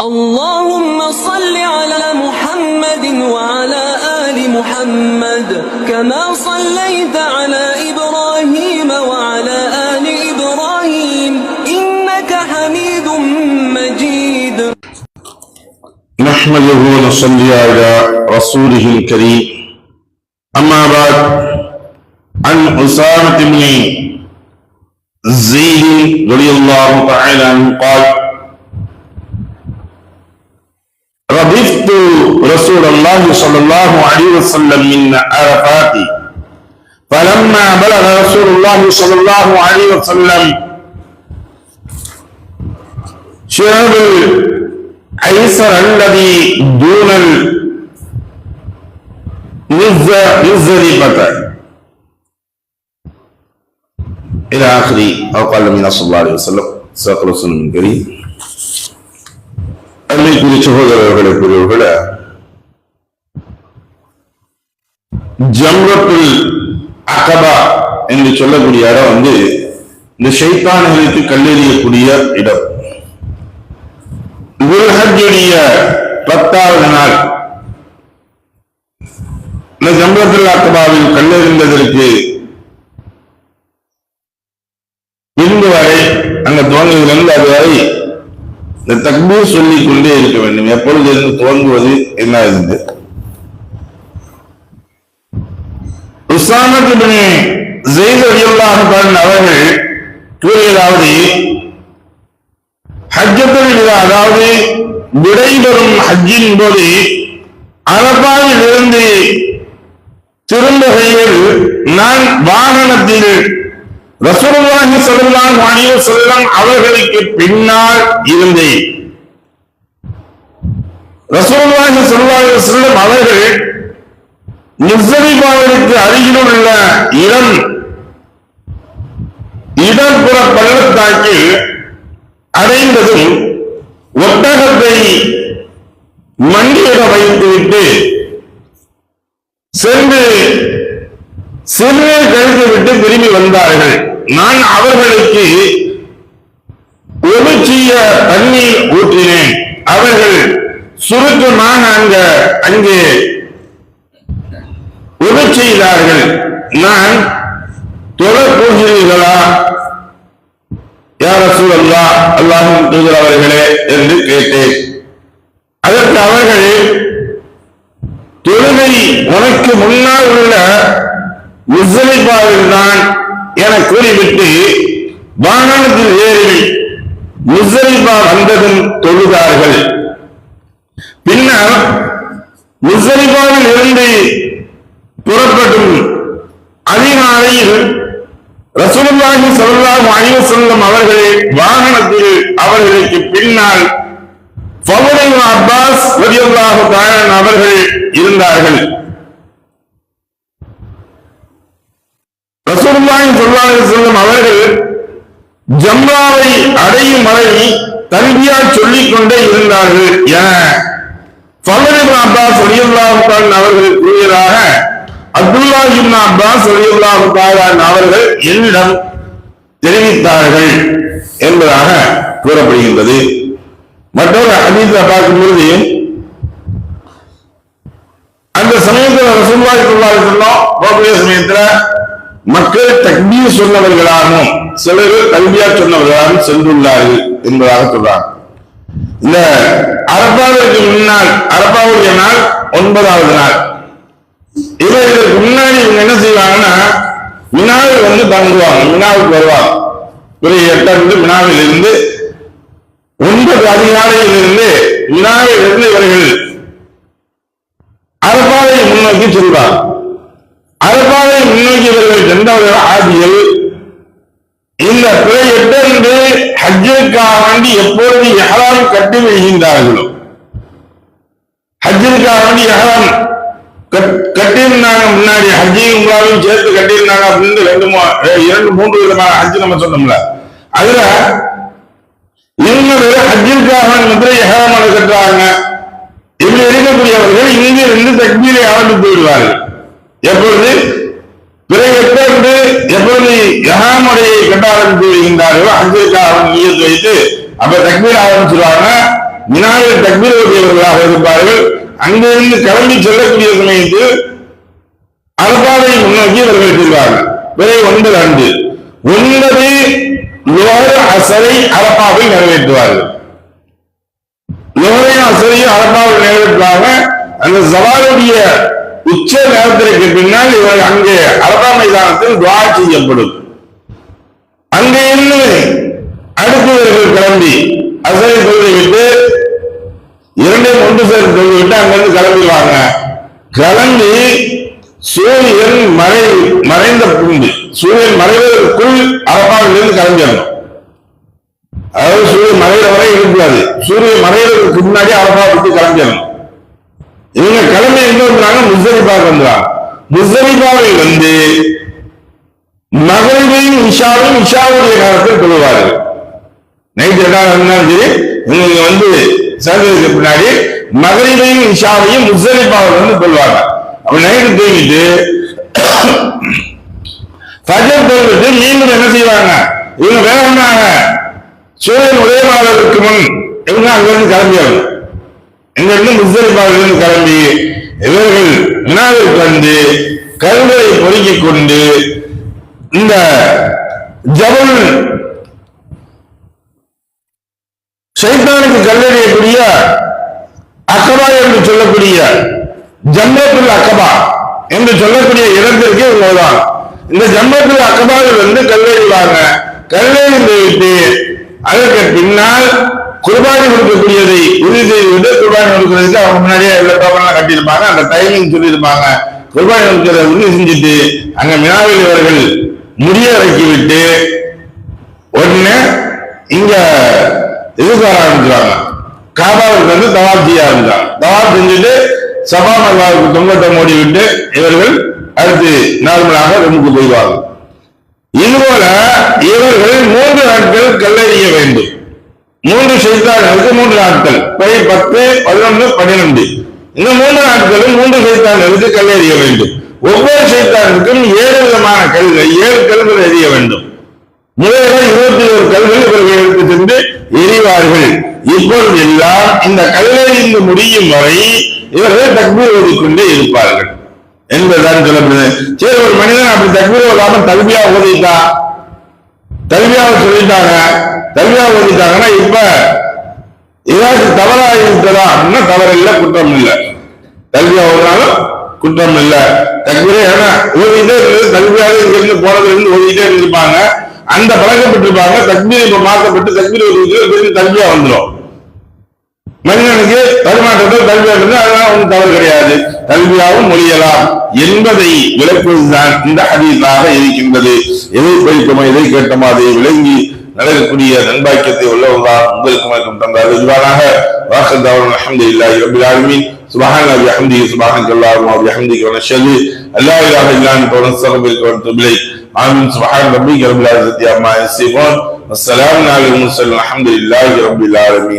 اللهم صل على محمد وعلى آل محمد كما صليت على إبراهيم وعلى آل إبراهيم إنك حميد مجيد. نحمده ونصلي على رسوله الكريم. أما بعد عن أسامة بن زيد رضي الله تعالى عنه قال رسول الله صلى الله عليه وسلم من عرفات فلما بلغ رسول الله صلى الله عليه وسلم شعب أيسر الذي دون المزدلفة إلى آخر أو قال النبي صلى الله عليه وسلم صدق رسول من كريم அன்னைக்குரிய சகோதரர்களை கூறியவர்கள ஜம்ரத்துல் அகபா என்று சொல்லக்கூடிய இடம் வந்து இந்த ஷைத்தான்களுக்கு கல்லெறியக்கூடிய இடம். துல்ஹஜுடைய பத்தாவது நாள். இந்த ஜம்ரத்துல் அக்கபாவில் கல்லெறிந்ததற்கு பின்பு வரை அங்க துவங்குவதிலிருந்து அது வரை இந்த தக்பூர் சொல்லிக் கொண்டே இருக்க வேண்டும். எப்பொழுது இருந்து துவங்குவது என்ன இருந்து உசாமத்தின் ஜெயித் அவர்கள் கூறியதாவது அதாவது விடைபெறும் ஹஜ்ஜின் போது அரபாவில் இருந்து திரும்பகையில் நான் வாகனத்தில் ரசூலுல்லாஹி ஸல்லல்லாஹு அலைஹி வஸல்லம் அவர்களுக்கு பின்னால் இருந்தேன். ரசூலுல்லாஹி ஸல்லல்லாஹு அலைஹி வஸல்லம் அவர்கள் முஸ்தலிஃபாவிற்கு அருகில் உள்ள இடம் இடப்புற பள்ளத்தாக்கில் அடைந்ததும் ஒட்டகத்தை மண்டியிட வைத்துவிட்டு சென்று சிறுநீர் கழித்து விட்டு திரும்பி வந்தார்கள். நான் அவர்களுக்கு ஒரு தண்ணீர் ஊற்றினேன். அவர்கள் சுருக்கமாக அங்க அங்கே ஒரு செய்தார்கள். நான் தொலை போகிறீர்களா? யார் சூழல்லா அல்லாஹும் அவர்களே என்று கேட்டேன். அதற்கு அவர்கள் தொழுகை உனக்கு முன்னால் உள்ள முசலிபாவில் தான் என கூறிவிட்டு வாகனத்தில் ஏறி முசலிபா வந்ததும் தொழுதார்கள். பின்னர் முசலிபாவில் இருந்து புறப்படும் அதிகாலையில் ரசூலுல்லாஹி ஸல்லல்லாஹு அலைஹி வஸல்லம் அவர்களே வாகனத்தில் அவர்களுக்கு பின்னால் ஃபதுல் இப்னு அப்பாஸ் ரலியல்லாஹு தஆலா அவர்கள் இருந்தார்கள். ரசூலுல்லாஹி ஸல்லல்லாஹு அலைஹி வஸல்லம் அவர்கள் ஜம்ராவை அடையும் வரை தல்பியா சொல்லிக் கொண்டே இருந்தார்கள் என ஃபதுல் இப்னு அப்பாஸ் ரலியல்லாஹு தஆலா அவர்கள் கூறியதாக அப்துல்லா இப்னு அப்பாஸ் ரலியல்லாஹு அவர்கள் என்னிடம் தெரிவித்தார்கள் என்பதாக கூறப்படுகின்றது. மற்றொரு ஹதீஸ்ல பார்க்கும் பொழுது அந்த சமயத்தில் ரசூல்லாய் சொல்லாது சொன்னோம் போகக்கூடிய சமயத்துல மக்கள் தக்பீர் சொன்னவர்களாகவும் சிலர் கல்வியா சொன்னவர்களாகவும் சென்றுள்ளார்கள் என்பதாக சொல்றாங்க. இந்த அரப்பாவிற்கு முன்னால் அரப்பாவுடைய நாள் ஒன்பதாவது நாள். இவர் இதற்கு முன்னாடி இவங்க என்ன செய்வாங்கன்னா மினாவில் வந்து தங்குவாங்க. மினாவுக்கு வருவாங்க. ஒரு எட்டு மினாவில் இருந்து ஒன்பது அதிகாலையில் இருந்து மினாவில் இருந்து இவர்கள் அரபாவை முன்னோக்கி செல்வார் அரபாவை முன்னோக்கி இவர்கள் சென்றவர்கள் ஆதியில் இந்த பிற எட்டிருந்து ஹஜ்ஜிற்காக வேண்டி எப்பொழுது எஹராம் கட்டி வைகின்றார்களோ ஹஜ்ஜிற்காக வேண்டி எஹராம் கட்டியிருந்தாங்க முன்னாடி ஹஜ்ஜையும் உங்களாலும் சேர்த்து கட்டியிருந்தாங்க அப்படின்னு ரெண்டு இரண்டு மூன்று விதமான ஹஜ் நம்ம சொன்னோம்ல. அதுல இவங்க ஹஜ்ஜிற்காக வந்து எஹராமலை கட்டுறாங்க. இப்படி இருக்கக்கூடியவர்கள் இங்கே இருந்து தக்பீரை ஆரம்பித்து விடுவார்கள் எப்பொழுது? பிறகு எப்பொழுது எப்பொழுது யஹாமுடையை கட்ட ஆரம்பித்து விடுகின்றார்களோ ஹஜ்ஜிற்காக நீயத்து வைத்து அப்ப தக்பீர் ஆரம்பிச்சிருவாங்க. மினாவில் தக்பீர் உடையவர்களாக இருப்பார்கள். அங்கிருந்து கிளம்பி செல்லக்கூடிய சமயத்தில் அரபாவை முன்னோக்கி அவர்கள் செல்வார்கள். விலை ஒன்பது ஆண்டு. ஒன்பது லோகர் அசரை அரப்பாவில் நிறைவேற்றுவார்கள். லோகரையும் அசரையும் அரப்பாவில் நிறைவேற்றுவாங்க அந்த சவாலுடைய உச்ச நேரத்திற்கு பின்னால் இவர்கள் அங்கே அரபா மைதானத்தில் துவா செய்யப்படும். அங்கே இருந்து அடுத்தவர்கள் கிளம்பி அசரை சொல்லிவிட்டு இரண்டையும் ஒன்று சேர்த்து விட்டு அங்கிருந்து கிளம்பிடுவாங்க கிளம்பி சூரியன் மறை மறைந்த பூண்டு சூரியன் மறைவதற்குள் அரபாவிலிருந்து கிளம்பிடணும் அதாவது சூரியன் மறைகிற வரை இருக்கக்கூடாது சூரியன் மறைவதற்கு முன்னாடி அரபா விட்டு கிளம்பிடணும் இவங்க கிளம்பி எங்க வந்தாங்க? முஸ்தலிபாவுக்கு வந்துறாங்க முஸ்தலிபாவில் வந்து மகளிரையும் இஷாவையும் இஷாவுடைய நேரத்தில் கொள்வார்கள். நைட் என்ன இருந்தாலும் சரி இவங்க வந்து சகோதரிக்கு பின்னாடி மகளிரையும் இஷாவையும் முஸ்தலிபாவில் வந்து கொள்வாங்க அப்ப நைட்டு தூங்கிட்டு பஜர் தொழுவிட்டு மீண்டும் என்ன செய்வாங்க? இவங்க வேகமாக சூரியன் உதயமாவதற்கு முன் இவங்க அங்கிருந்து கிளம்பியாங்க இங்க இருந்து முஸ்தலிபாவிலிருந்து கிளம்பி இவர்கள் வினாவிற்கு வந்து கருங்களை பொறுக்கிக் கொண்டு இந்த ஜபல் சைத்தானுக்கு கல்லறியக்கூடிய அக்கபா என்று சொல்லக்கூடிய ஜம்மத்துல் அக்கபா என்று சொல்லக்கூடிய இடத்திற்கு இவங்கதான் இந்த ஜம்மத்துல் அக்கபாவில் வந்து கல்லறிவாங்க கல்லறி விட்டு அதற்கு பின்னால் குர்பானி கொடுக்கக்கூடியதை உறுதி செய்து விட்டு குர்பானி கொடுக்கறதுக்கு அவங்க முன்னாடியே எல்லா டோக்கன்லாம் கட்டியிருப்பாங்க. அந்த டைமிங் சொல்லியிருப்பாங்க. குர்பானி கொடுக்கிறத உறுதி செஞ்சுட்டு அங்க மினாவில் இவர்கள் முடிய வைக்கிவிட்டு ஒன்னு உடனே இங்க இதுக்கு வர காபாவுக்கு வந்து தவாப் செய்ய தவாப் செஞ்சுட்டு சபா மல்லாவுக்கு தொங்கத்தை மூடி விட்டு இவர்கள் அடுத்து நார்மலாக ரூமுக்கு போய்வாங்க இதுபோல இவர்கள் மூன்று நாட்கள் கல்லறிய வேண்டும். மூன்று செய்தார்களுக்கு மூன்று நாட்கள். பை பத்து பதினொன்று பன்னிரண்டு. இந்த மூன்று நாட்களும் மூன்று செய்தார்களுக்கு கல்லறிய வேண்டும். ஒவ்வொரு செய்தார்களுக்கும் ஏழு விதமான கல்கள் ஏழு கல்கள் எறிய வேண்டும். முதலில் இருபத்தி ஒரு கல்வி இவர்கள் எடுத்து சென்று எறிவார்கள் இப்பொழுது எல்லாம் இந்த கல்லெறிந்து முடியும் வரை இவர்கள் தக்பீர் ஓதிக்கொண்டே இருப்பார்கள். என்பதுதான் சொல்லப்படுது சரி ஒரு மனிதன் அப்படி தக்பீர் ஓதாம தல்வியா ஓதிட்டா? தல்வியாவை சொல்லிட்டாங்க. தல்வியா ஓதிட்டாங்கன்னா இப்ப ஏதாச்சும் தவறா இருக்கிறதா அப்படின்னா தவறு இல்லை குற்றம் இல்லை. தல்வியா ஓதினாலும் குற்றம் இல்லை. தக்பீரே ஏன்னா ஓதிட்டே இருந்தது கல்வியாக இங்கிருந்து போனதுல இருந்து ஓதிட்டே இருந்திருப்பாங்க. அந்த பழக்கம் பழக்கப்பட்டிருப்பாங்க தக்மீர் இப்ப மாற்றப்பட்டு தக்மீர் ஒரு தல்வியா வந்துடும் மனிதனுக்கு தருமாற்றத்தை தல்வியா அதனால ஒன்றும் தவறு கிடையாது. கல்வியாகவும் மொழியலாம். என்பதை விளக்குவதுதான் இந்த ஹதீஸாக இருக்கின்றது. எதை படித்தோமோ எதை கேட்டோமோ அதை விளங்கி நடக்கக்கூடிய நண்பாக்கியத்தை உள்ளவர்களால் உங்களுக்கு வணக்கம் தந்தார் இவ்வாறாக வாசல் தவறு அஹமது இல்லாஹி ரபில் ஆலமீன். سبحان الله بحمده سبحانك اللهم وبحمدك ونشهد أن لا إله إلا أنت ونستغفرك ونتوب إليك. آمين. سبحان ربك رب العزة عما يصفون. والسلام على المرسلين الحمد لله رب العالمين.